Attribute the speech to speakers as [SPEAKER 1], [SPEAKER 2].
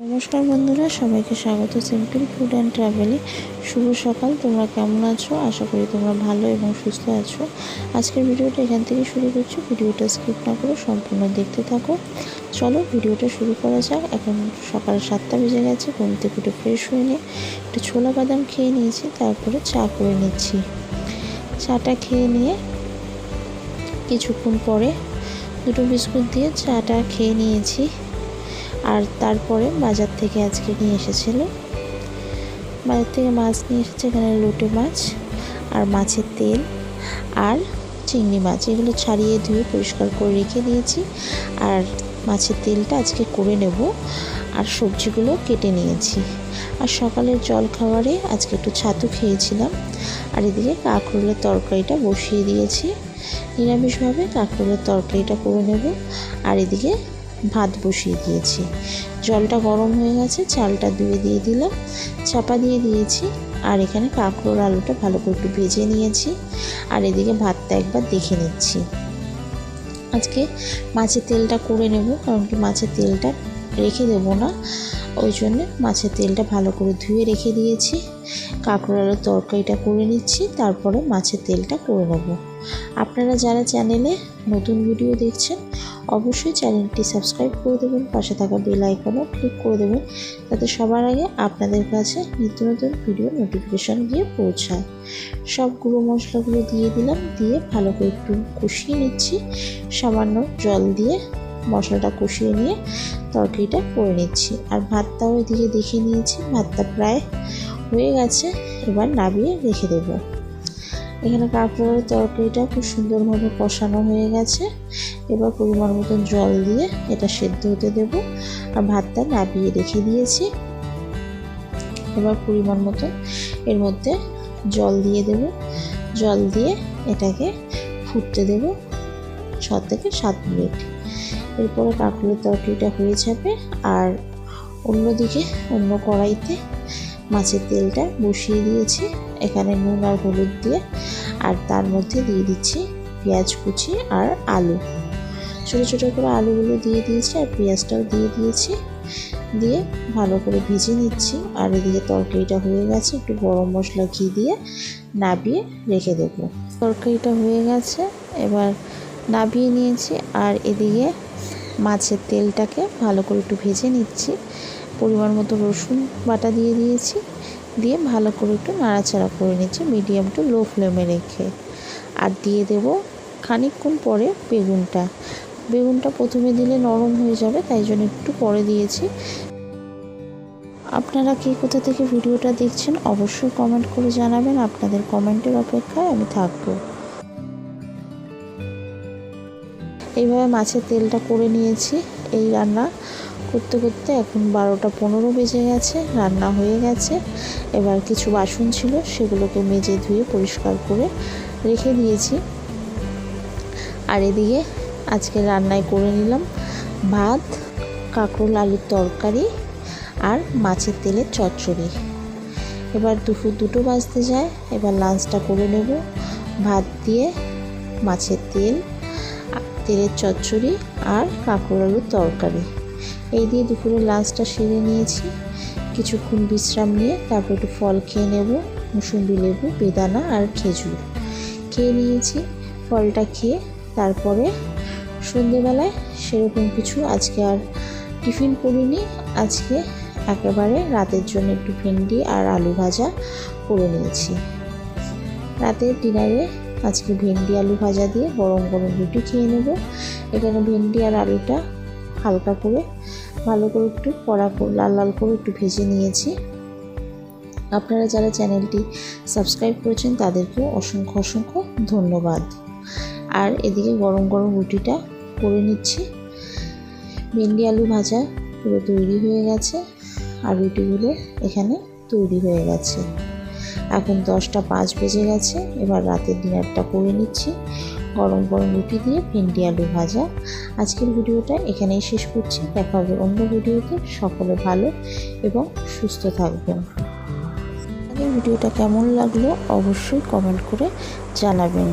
[SPEAKER 1] নমস্কার বন্ধুরা, সবাইকে স্বাগত সিম্পল ফুড অ্যান্ড ট্রাভেলে। শুভ সকাল, তোমরা কেমন আছো? আশা করি তোমরা ভালো এবং সুস্থ আছো। আজকের ভিডিওটা এখান থেকে শুরু করছি। ভিডিওটা স্কিপ না করে সম্পূর্ণ দেখতে থাকো। চলো ভিডিওটা শুরু করা যাক। এখন সকাল সাতটা বেজে গেছে, ঘুম থেকে একটু ফ্রেশ হয়ে নিয়ে একটু ছোলা বাদাম খেয়ে নিয়েছি, তারপরে চা করে নিচ্ছি। চাটা খেয়ে নিয়ে কিছুক্ষণ পরে দুটো বিস্কুট দিয়ে চাটা খেয়ে নিয়েছি। আর তারপরে বাজার থেকে আজকে নিয়ে এসেছিল। বাজার থেকে মাছ নিয়ে এসেছে এখানে লোটে মাছ আর মাছের তেল আর চিংড়ি মাছ। এগুলো ছাড়িয়ে ধুয়ে পরিষ্কার করে রেখে দিয়েছি আর মাছের তেলটা আজকে করে নেব আর সবজিগুলো কেটে নিয়েছি। আর সকালের জল খাবারে আজকে একটু ছাতু খেয়েছিলাম আর এদিকে কাঁকরোলের তরকারিটা বসিয়ে দিয়েছি। নিরামিষভাবে কাঁকরোলের তরকারিটা করে নেব আর এদিকে ভাত বসিয়ে দিয়েছি। জলটা গরম হয়ে গেছে, চালটা ধুয়ে দিয়ে দিলাম, চাপা দিয়ে দিয়েছি, আর এখানে কাঁকড়োর আলুটা ভালো করে একটু ভেজে নিয়েছি, আর এদিকে ভাতটা একবার দেখে নিচ্ছি। আজকে মাছের তেলটা করে নেব, কারণ কি মাছের তেলটা রেখে দেবো না, ওই জন্য মাছের তেলটা ভালো করে ধুয়ে রেখে দিয়েছি। কাঁকড়োর আলুর তরকারিটা করে নিচ্ছি, তারপরে মাছের তেলটা করে নেব। আপনারা যারা চ্যানেলে নতুন ভিডিও দেখছেন অবশ্যই চ্যানেলটি সাবস্ক্রাইব করে দেবেন, পাশে থাকা বেল আইকনও ক্লিক করে দেবেন, যাতে সবার আগে আপনাদের কাছে নিত্য নতুন ভিডিও নোটিফিকেশান গিয়ে পৌঁছায়। সব গুঁড়ো মশলাগুলো দিয়ে দিলাম, দিয়ে ভালো করে একটু কষিয়ে নিচ্ছি। সামান্য জল দিয়ে মশলাটা কষিয়ে নিয়ে তরকারিটা করে নিচ্ছি। আর ভাতটাও এদিকে দেখে নিয়েছি, ভাতটা প্রায় হয়ে গেছে, এবার নামিয়ে রেখে দেবো। এখানে কাঁকড়ার তরকারিটা খুব সুন্দরভাবে কষানো হয়ে গেছে। এবার পরিমাণ মতন জল দিয়ে এটা সেদ্ধ হতে দেব আর ভাতটা নাবিয়ে রেখে দিয়েছি। এবার পরিমাণ মতন এর মধ্যে জল দিয়ে দেব। জল দিয়ে এটাকে ফুটতে দেব ছ থেকে সাত মিনিট। এরপরে কাঁকড়ের তরকারিটা হয়ে যাবে আর অন্যদিকে অন্য কড়াইতে মাছের তেলটা বসিয়ে দিয়েছি, এখানে নুন আর হলুদ দিয়ে, আর তার মধ্যে দিয়ে দিচ্ছি পেঁয়াজ কুচি আর আলু। ছোটো ছোটো করে আলুগুলো দিয়ে দিয়েছি আর পেঁয়াজটাও দিয়ে দিয়েছি। দিয়ে ভালো করে ভেজে নিচ্ছি, আর এদিকে তরকারিটা হয়ে গেছে, একটু গরম মশলা ঘি দিয়ে নাবিয়ে রেখে দেবো। তরকারিটা হয়ে গেছে, এবার নাবিয়ে নিয়েছি, আর এদিকে মাছের তেলটাকে ভালো করে একটু ভেজে নিচ্ছি। পরিমাণ মতো রসুন বাটা দিয়ে দিয়েছি। দিয়ে ভালো করে একটু নাড়াচাড়া করে নিচ্ছি মিডিয়াম টু লো ফ্লেমে রেখে। আর দিয়ে দেব খানিকক্ষণ পরে বেগুনটা। বেগুনটা প্রথমে দিলে নরম হয়ে যাবে, তাই জন্য একটু পরে দিয়েছি। আপনারা কে কোথা থেকে ভিডিওটা দেখছেন, অবশ্যই কমেন্ট করে জানাবেন। আপনাদের কমেন্টের অপেক্ষায় আমি থাকব। এইভাবে মাছের তেলটা করে নিয়েছি। এই রান্না করতে করতে এখন বারোটা পনেরো বেজে গেছে, রান্না হয়ে গেছে। এবার কিছু বাসন ছিল, সেগুলোকে মেজে ধুয়ে পরিষ্কার করে রেখে দিয়েছি। আর এদিকে আজকে রান্নায় করে নিলাম ভাত, কাঁকরোল, আলুর তরকারি আর মাছের তেলের চচ্চড়ি। এবার দুপুর দুটো বাজতে যায়, এবার লাঞ্চটা করে নেব। ভাত দিয়ে মাছের তেল, তেলের চচ্চড়ি আর কাঁকরোল, আলুর তরকারি। এই দিয়ে দুপুরে লাঞ্চটা সেরে নিয়েছি। কিছুক্ষণ বিশ্রাম নিয়ে তারপর একটু ফল খেয়ে নেব, মুসুম্বি লেবু, বেদানা আর খেজুর। খেয়ে নিয়েছি, ফলটা খেয়ে তারপরে সন্ধেবেলায় সেরকম কিছু আজকে আর টিফিন করিনি। আজকে একেবারে রাতের জন্য একটু ভেন্ডি আর আলু ভাজা করে নিয়েছি। রাতের ডিনারে আজকে ভেন্ডি, আলু ভাজা দিয়ে গরম গরম রুটি খেয়ে নেব। এখানে ভেন্ডি আর আলুটা হালকা করে, ভালো করে একটু কড়া লাল লাল করে একটু ভেজে নিয়েছি। আপনারা যারা চ্যানেলটি সাবস্ক্রাইব করেছেন, তাদেরকেও অসংখ্য অসংখ্য ধন্যবাদ। আর এদিকে গরম গরম রুটিটা করে নিচ্ছি। ভেন্ডি আলু ভাজা পুরো তৈরি হয়ে গেছে আর রুটিগুলো এখানে তৈরি হয়ে গেছে। এখন দশটা পাঁচ বেজে গেছে, এবার রাতের ডিনারটা করে নিচ্ছি। গরম গরম রুটি দিয়ে ভেন্ডি আলু ভাজা। আজকের ভিডিওটা এখানেই শেষ করছি। দেখা হবে অন্য ভিডিওতে। সকলে ভালো এবং সুস্থ থাকবেন। ভিডিওটা কেমন লাগল অবশ্যই কমেন্ট করে জানাবেন।